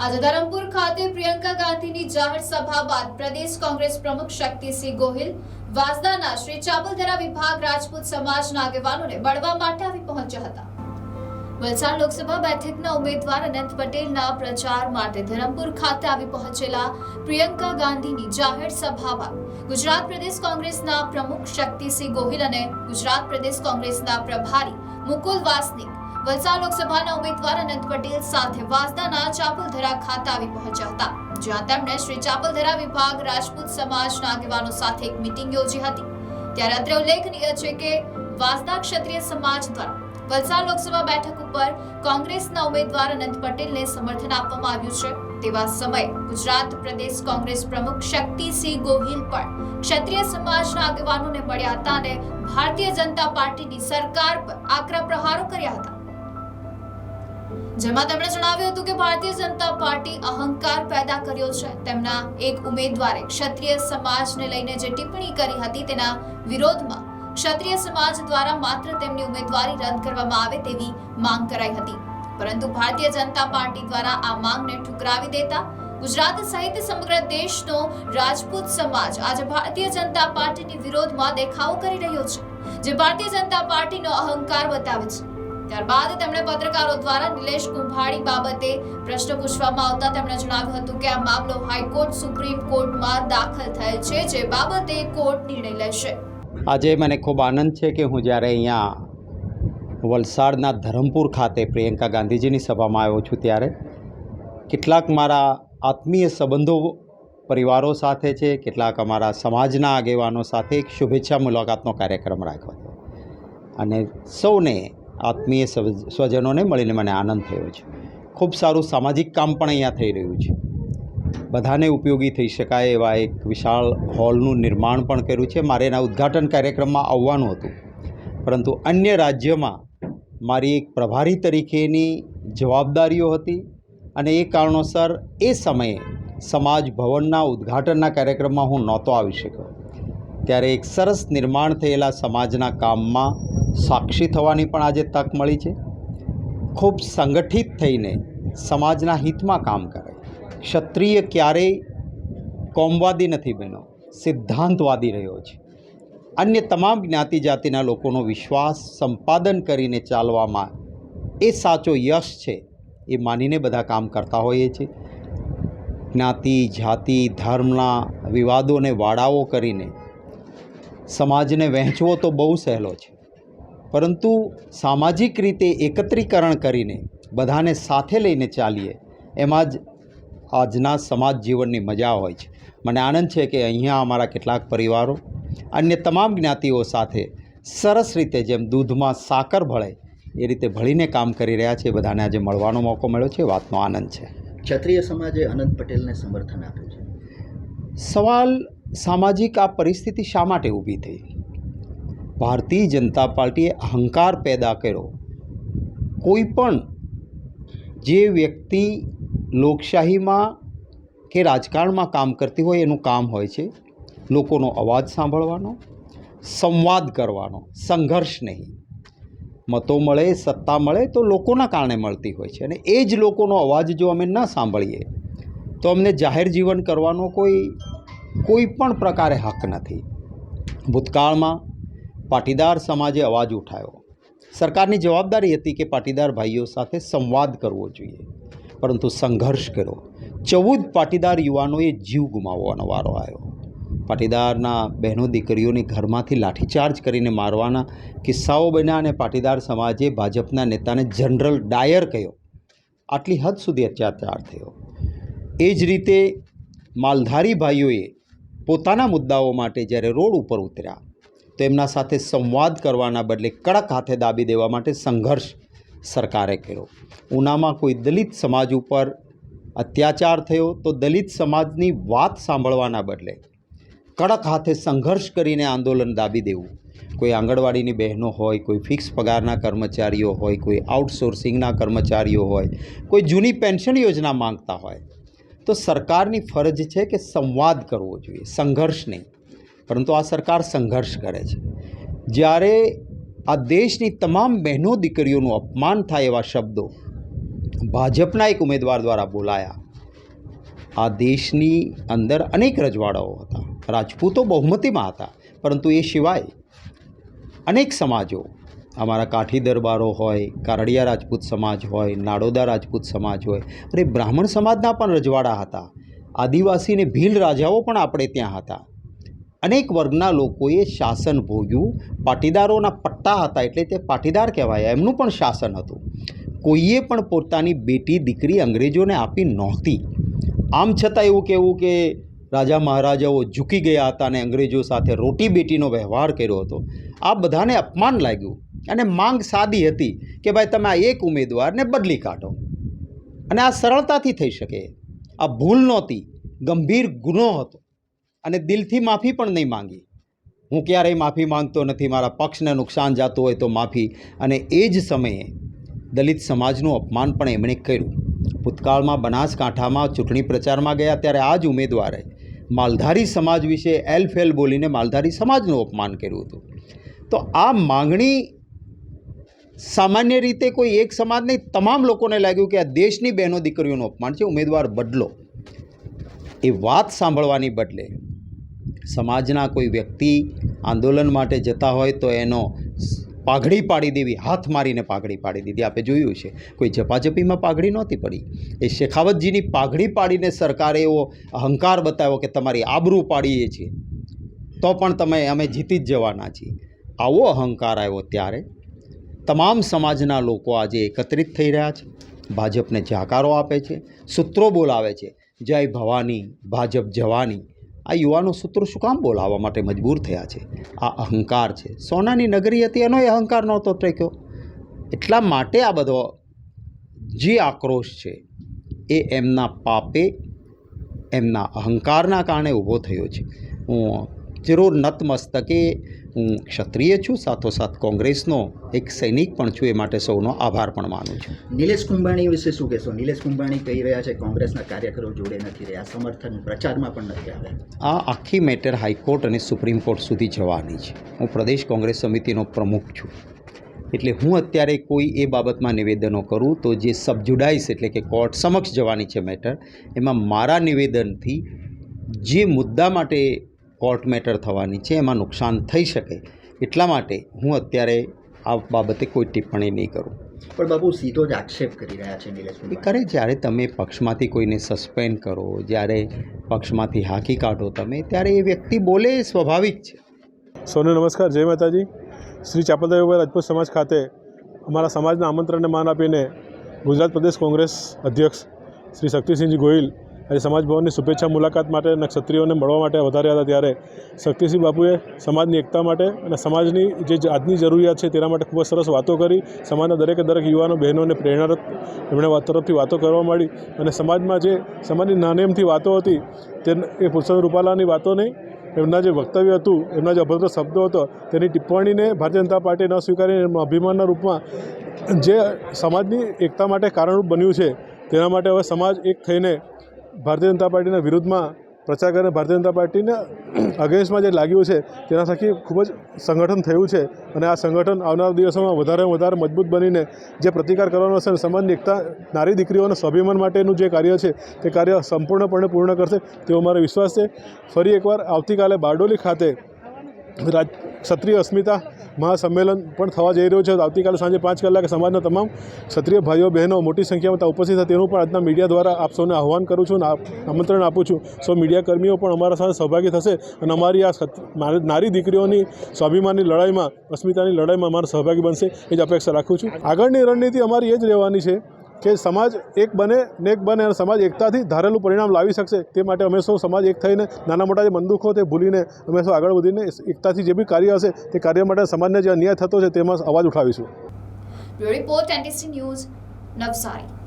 આજે ધરમપુર ખાતે પ્રિયંકા ગાંધીની જાહેર સભા બાદ પ્રદેશ કોંગ્રેસ પ્રમુખ શક્તિસિંહ ગોહિલ, વાસદાના શ્રી ચાવલધરા વિભાગ રાજપૂત સમાજના આગેવાનોને મળવા માટે આવી પહોંચ્યા હતા. વલસાડ લોકસભા બેઠકના ઉમેદવાર અનંત પટેલના પ્રચાર માટે ધરમપુર ખાતે આવી પહોંચેલા પ્રિયંકા ગાંધીની જાહેર સભામાં ગુજરાત પ્રદેશ કોંગ્રેસના પ્રમુખ શક્તિસિંહ ગોહિલ અને ગુજરાત પ્રદેશ કોંગ્રેસના પ્રભારી મુકુલ વાસનિક વલસાડ લોકસભાના ઉમેદવાર અનંત પટેલ સાથે વાસદાના ચાપલધરા ખાતે આવી પહોંચ્યા હતા, જ્યાં તેમણે શ્રી ચાપલધરા વિભાગ, રાજપૂત સમાજના આગેવાનો સાથે એક મીટિંગ યોજી હતી. ત્યારે અત્રે ઉલ્લેખનીય છે કે વાસદા ક્ષત્રિય સમાજ દ્વારા વલસાડ લોકસભા બેઠક ઉપર કોંગ્રેસના ઉમેદવાર અનંત પટેલને સમર્થન આપવામાં આવ્યું છે. તેવા સમયે ગુજરાત પ્રદેશ કોંગ્રેસ પ્રમુખ શક્તિસિંહ ગોહિલ પણ ક્ષત્રિય સમાજના આગેવાનોને મળ્યા હતા અને ભારતીય જનતા પાર્ટીની સરકાર પર આકરા પ્રહારો કર્યા હતા. જેમાં તેમણે જણાવ્યું હતું કે ભારતીય જનતા પાર્ટી અહંકાર પેદા કર્યો છે. તેમના એક ઉમેદવારે ક્ષત્રિય સમાજને લઈને જે ટિપ્પણી કરી હતી તેના વિરોધમાં ક્ષત્રિય સમાજ દ્વારા માત્ર તેમની ઉમેદવારી રદ કરવામાં આવે તેવી માંગ કરાઈ હતી. પરંતુ ભારતીય જનતા પાર્ટી દ્વારા આ માંગને ઠુકરાવી દેતા ગુજરાત સહિત સમગ્ર દેશનો રાજપૂત સમાજ આજે ભારતીય જનતા પાર્ટીની વિરોધમાં દેખાવો કરી રહ્યો છે, જે ભારતીય જનતા પાર્ટીનો અહંકાર બતાવે છે. ત્યારબાદ તેમણે પત્રકારો દ્વારા નિલેશ કુંભાણી બાબતે પ્રશ્ન પૂછવામાં આવતા તેમણે જણાવ્યું હતું કે આ મામલો હાઈકોર્ટ, સુપ્રીમ કોર્ટમાં દાખલ થયેલ છે, જે બાબતે કોર્ટ નિર્ણય લેશે. આજે મને ખૂબ આનંદ છે કે હું જ્યારે અહીંયા વલસાડના ધરમપુર ખાતે પ્રિયંકા ગાંધીજીની સભામાં આવ્યો છું ત્યારે, કેટલાક મારા આત્મીય સંબંધો પરિવારો સાથે છે, કેટલાક અમારા સમાજના આગેવાનો સાથે એક શુભેચ્છા મુલાકાતનો કાર્યક્રમ રાખ્યો હતો. અને સૌને આત્મીય સ્વ- સ્વજનોને મળીને મને આનંદ થયો છે. ખૂબ સારું સામાજિક કામ પણ અહીંયા થઈ રહ્યું છે. બધાને ઉપયોગી થઈ શકાય એવા એક વિશાળ હોલનું નિર્માણ પણ કર્યું છે. મારે એના ઉદ્ઘાટન કાર્યક્રમમાં આવવાનું હતું. પરંતુ અન્ય રાજ્યમાં મારી એક પ્રભારી તરીકેની જવાબદારીઓ હતી અને એ કારણોસર એ સમયે સમાજ ભવનના ઉદ્ઘાટનના કાર્યક્રમમાં હું નહોતો આવી શક્યો. ત્યારે એક સરસ નિર્માણ થયેલા સમાજના કામમાં સાક્ષી થવાની પણ આજે તક મળી છે. ખૂબ સંગઠિત થઈને સમાજના હિતમાં કામ કરે. ક્ષત્રિય ક્યારેય કોમવાદી નથી બન્યો, સિદ્ધાંતવાદી રહ્યો છે. અન્ય તમામ જ્ઞાતિ જાતિના લોકોનો વિશ્વાસ સંપાદન કરીને ચાલવામાં એ સાચો યશ છે એ માનીને બધા કામ કરતા હોઈએ છીએ. જ્ઞાતિ, જાતિ, ધર્મના વિવાદોને વાડાઓ કરીને સમાજને વહેંચવો તો બહુ સહેલો છે. પરંતુ સામાજિક રીતે એકત્રીકરણ કરીને બધાને સાથે લઈને ચાલીએ એમાં જ આજના સમાજ જીવનની મજા હોય છે. મને આનંદ છે કે અહીંયા અમારા કેટલાક પરિવારો અન્ય તમામ જ્ઞાતિઓ સાથે સરસ રીતે જેમ દૂધમાં સાકર ભળે એ રીતે ભળીને કામ કરી રહ્યા છે. બધાને આજે મળવાનો મોકો મળ્યો છે. વાતનો આનંદ છે. ક્ષત્રિય સમાજે અનંત પટેલને સમર્થન આપ્યું છે. સવાલ સામાજિક આ પરિસ્થિતિ શા માટે ઊભી થઈ? ભારતીય જનતા પાર્ટીએ અહંકાર પેદા કર્યો. કોઈ પણ જે વ્યક્તિ લોકશાહીમાં કે રાજકારણમાં કામ કરતી હોય એનું કામ હોય છે, લોકોનો અવાજ સાંભળવાનો, સંવાદ કરવાનો, સંઘર્ષ નહીં. મતો મળે, સત્તા મળે તો લોકોના કારણે મળતી હોય છે અને એ જ લોકોનો અવાજ જો અમે ન સાંભળીએ, તો અમને જાહેર જીવન કરવાનો કોઈ કોઈ પણ પ્રકારે હક નથી. ભૂતકાળમાં પાટીદાર સમાજે અવાજ ઉઠાવ્યો સરકારની જવાબદારી હતી કે પાટીદાર ભાઈઓ સાથે સંવાદ કરવો જોઈએ. પરંતુ સંઘર્ષ કર્યો. ચૌદ પાટીદાર યુવાનોએ જીવ ગુમાવવાનો વારો આવ્યો. પાટીદારના બહેનો દીકરીઓને ઘરમાંથી લાઠીચાર્જ કરીને મારવાના કિસ્સાઓ બન્યા અને પાટીદાર સમાજે ભાજપના નેતાને જનરલ ડાયર કહ્યો. આટલી હદ સુધી અત્યાચાર થયો. એ જ રીતે માલધારી ભાઈઓએ પોતાના મુદ્દાઓ માટે જ્યારે રોડ ઉપર ઉતર્યા તો એમના સાથે સંવાદ કરવાના બદલે કડક હાથે દાબી દેવા માટે સંઘર્ષ સરકારે કર્યો. ઉનામાં કોઈ દલિત સમાજ ઉપર અત્યાચાર થયો તો દલિત સમાજની વાત સાંભળવાના બદલે કડક હાથે સંઘર્ષ કરીને આંદોલન દાબી દેવું. કોઈ આંગણવાડીની બહેનો હોય, કોઈ ફિક્સ પગારના કર્મચારીઓ હોય, કોઈ આઉટસોર્સિંગના કર્મચારીઓ હોય, કોઈ જૂની પેન્શન યોજના માંગતા હોય. તો સરકારની ફરજ છે કે સંવાદ કરવો જોઈએ, સંઘર્ષ નહીં. પરંતુ આ સરકાર સંઘર્ષ કરે છે. જ્યારે આ દેશની તમામ બહેનો દીકરીઓનું અપમાન થાય એવા શબ્દો ભાજપના એક ઉમેદવાર દ્વારા બોલાયા. આ દેશની અંદર અનેક રજવાડાઓ હતા. રાજપૂતો બહુમતીમાં હતા. પરંતુ એ સિવાય અનેક સમાજો, અમારા કાઠી દરબારો હોય, કારડિયા રાજપૂત સમાજ હોય, નાડોદા રાજપૂત સમાજ હોય અને બ્રાહ્મણ સમાજના પણ રજવાડા હતા. આદિવાસી અને ભીલ રાજાઓ પણ આપણે ત્યાં હતા. અનેક વર્ગના લોકોએ શાસન ભોગ્યું. પાટીદારોના પટ્ટા હતા એટલે તે પાટીદાર કહેવાય. એમનું પણ શાસન હતું. કોઈએ પણ પોતાની બેટી, દીકરી અંગ્રેજોને આપી નહોતી. આમ છતાં એવું કહેવું કે રાજા મહારાજાઓ ઝૂકી ગયા હતા અને અંગ્રેજો સાથે રોટી બેટીનો વ્યવહાર કર્યો હતો. આ બધાને અપમાન લાગ્યું અને માંગ સાદી હતી કે ભાઈ તમે આ એક ઉમેદવારને બદલી કાઢો. અને આ સરળતાથી થઈ શકે. આ ભૂલ નહોતી. ગંભીર ગુનો હતો. અને દિલથી માફી પણ નહીં માંગી. હું ક્યારેય માફી માંગતો નથી, મારા પક્ષને નુકસાન જાતું હોય તો માફી. અને એ જ સમયે દલિત સમાજનું અપમાન પણ એમણે કર્યું. ભૂતકાળમાં બનાસકાંઠામાં ચૂંટણી પ્રચારમાં ગયા ત્યારે આ જ ઉમેદવારે માલધારી સમાજ વિશે એલ ફેલ બોલીને માલધારી સમાજનું અપમાન કર્યું હતું. તો આ માંગણી સામાન્ય રીતે કોઈ એક સમાજ નહીં તમામ લોકોને લાગ્યું કે આ દેશની બહેનો દીકરીઓનું અપમાન છે, ઉમેદવાર બદલો. એ વાત સાંભળવાની બદલે સમાજના કોઈ વ્યક્તિ આંદોલન માટે જતા હોય તો એનો પાઘડી પાડી દેવી, હાથ મારીને પાઘડી પાડી દીધી. આપણે જોયું છે, કોઈ ઝપાઝપીમાં પાઘડી નહોતી પડી. એ શેખાવતજીની પાઘડી પાડીને સરકારે એવો અહંકાર બતાવ્યો કે તમારી આબરૂ પાડીએ છીએ. તો પણ તમે, અમે જીતી જ જવાના છીએ. આવો અહંકાર આવ્યો ત્યારે. તમામ સમાજના લોકો આજે એકત્રિત થઈ રહ્યા છે. ભાજપને જાકારો આપે છે. સૂત્રો બોલાવે છે. જય ભવાની, ભાજપ જવાની. આ યુવાનો સૂત્રો શું કામ બોલાવવા માટે મજબૂર થયા છે? આ અહંકાર છે. સોનાની નગરી હતી, એનો એ અહંકાર નહોતો ટ્રેક્યો એટલા માટે આ બધો જે આક્રોશ છે, એ એમના પાપે, એમના અહંકારના કારણે ઊભો થયો છે. હું જરૂર નતમસ્તકે હું ક્ષત્રિય છું સાથોસાથ કોંગ્રેસનો એક સૈનિક પણ છું એ માટે સૌનો આભાર પણ માનું છું. નિલેશ કુંભાણી વિશે શું કહેશો? નિલેશ કુંભાણી કહી રહ્યા છે કોંગ્રેસના કાર્યકરો જોડે નથી રહ્યા સમર્થન પ્રચારમાં પણ નથી આવ્યા. આ આખી મેટર હાઈકોર્ટ અને સુપ્રીમ કોર્ટ સુધી જવાની છે. હું પ્રદેશ કોંગ્રેસ સમિતિનો પ્રમુખ છું. એટલે હું અત્યારે કોઈ એ બાબતમાં નિવેદનો કરું તો જે સબજુડાઇસ એટલે કે કોર્ટ સમક્ષ જવાની છે મેટર એમાં મારા નિવેદનથી જે મુદ્દા માટે કોર્ટ મેટર થવાની છે એમાં નુકસાન થઈ શકે. એટલા માટે હું અત્યારે આ બાબતે કોઈ ટિપ્પણી નહીં કરું. પણ બાબુ સીધો જ આક્ષેપ કરી રહ્યા છે નિલેશ એ કુંભાણી કરે જ્યારે તમે પક્ષમાંથી કોઈને સસ્પેન્ડ કરો જ્યારે પક્ષમાંથી હાંકી કાઢો તમે ત્યારે એ વ્યક્તિ બોલે સ્વાભાવિક છે. સૌને નમસ્કાર. જય માતાજી. શ્રી ચાપલદાઈ રાજપૂત સમાજ ખાતે અમારા સમાજના આમંત્રણને માન આપીને ગુજરાત પ્રદેશ કોંગ્રેસ અધ્યક્ષ શ્રી શક્તિસિંહજી ગોહિલ આજે સમાજ ભવનની શુભેચ્છા મુલાકાત માટે અને ક્ષત્રિયોને મળવા માટે વધાર્યા હતા ત્યારે શક્તિસિંહ બાપુએ સમાજની એકતા માટે અને સમાજની જે આજની જરૂરિયાત છે તેના માટે ખૂબ જ સરસ વાતો કરી. સમાજના દરેકે દરેક યુવાનો બહેનોને પ્રેરણારત એમણે તરફથી વાતો કરવા માંડી અને સમાજમાં જે સમાજની નાનેમથી વાતો હતી તે એ પુરુષોત્તમ રૂપાલાની વાતો નહીં, એમના જે વક્તવ્ય હતું, એમના જે અભદ્ર શબ્દો હતો તેની ટિપ્પણીને ભારતીય જનતા પાર્ટીએ ન સ્વીકારીને એમના અભિમાનના રૂપમાં જે સમાજની એકતા માટે કારણરૂપ બન્યું છે તેના માટે હવે સમાજ એક થઈને ભારતીય જનતા પાર્ટીના વિરુદ્ધમાં પ્રચાર કરીને ભારતીય જનતા પાર્ટીને અગેન્સ્ટમાં જે લાગ્યું છે, તેના થકી ખૂબ જ સંગઠન થયું છે. અને આ સંગઠન આવનારા દિવસોમાં વધારે વધારે મજબૂત બનીને જે પ્રતિકાર કરવાનો છે, અને સમાજની એકતા, નારી દીકરીઓના સ્વાભિમાન માટેનું જે કાર્ય છે, તે કાર્ય સંપૂર્ણપણે પૂર્ણ કરશે તેવો મારો વિશ્વાસ છે. ફરી એકવાર આવતીકાલે બારડોલી ખાતે રાજ, ક્ષત્રિય અસ્મિતા મહાસંમેલન પણ થવા જઈ રહ્યું છે. આવતીકાલે સાંજે પાંચ કલાકે સમાજના તમામ ક્ષત્રિય ભાઈઓ, બહેનો મોટી સંખ્યામાં ઉપસ્થિત થાય તેનું પણ આજના મીડિયા દ્વારા આપ સૌને આહવાન કરું છું અને આમંત્રણ આપું છું. સૌ મીડિયા કર્મીઓ પણ અમારા સાથે સહભાગી થશે અને અમારી આ નારી દીકરીઓની સ્વાભિમાનની લડાઈમાં, અસ્મિતાની લડાઈમાં અમારા સહભાગી બનશે. એ જ અપેક્ષા રાખું છું. આગળની રણનીતિ અમારી એ જ રહેવાની છે. કે સમાજ એક બને, ને એક બને અને સમાજ એકતાથી ધારેલું પરિણામ લાવી શકશે, તે માટે અમે સૌ સમાજ એક થઈને નાના મોટા જે બંદૂકો તે ભૂલીને અમે સૌ આગળ વધીને એકતાથી જે બી કાર્ય હશે, તે કાર્ય માટે સમાજને જે અન્યાય થતો છે તેમાં અવાજ ઉઠાવીશું. Report news, Navsari.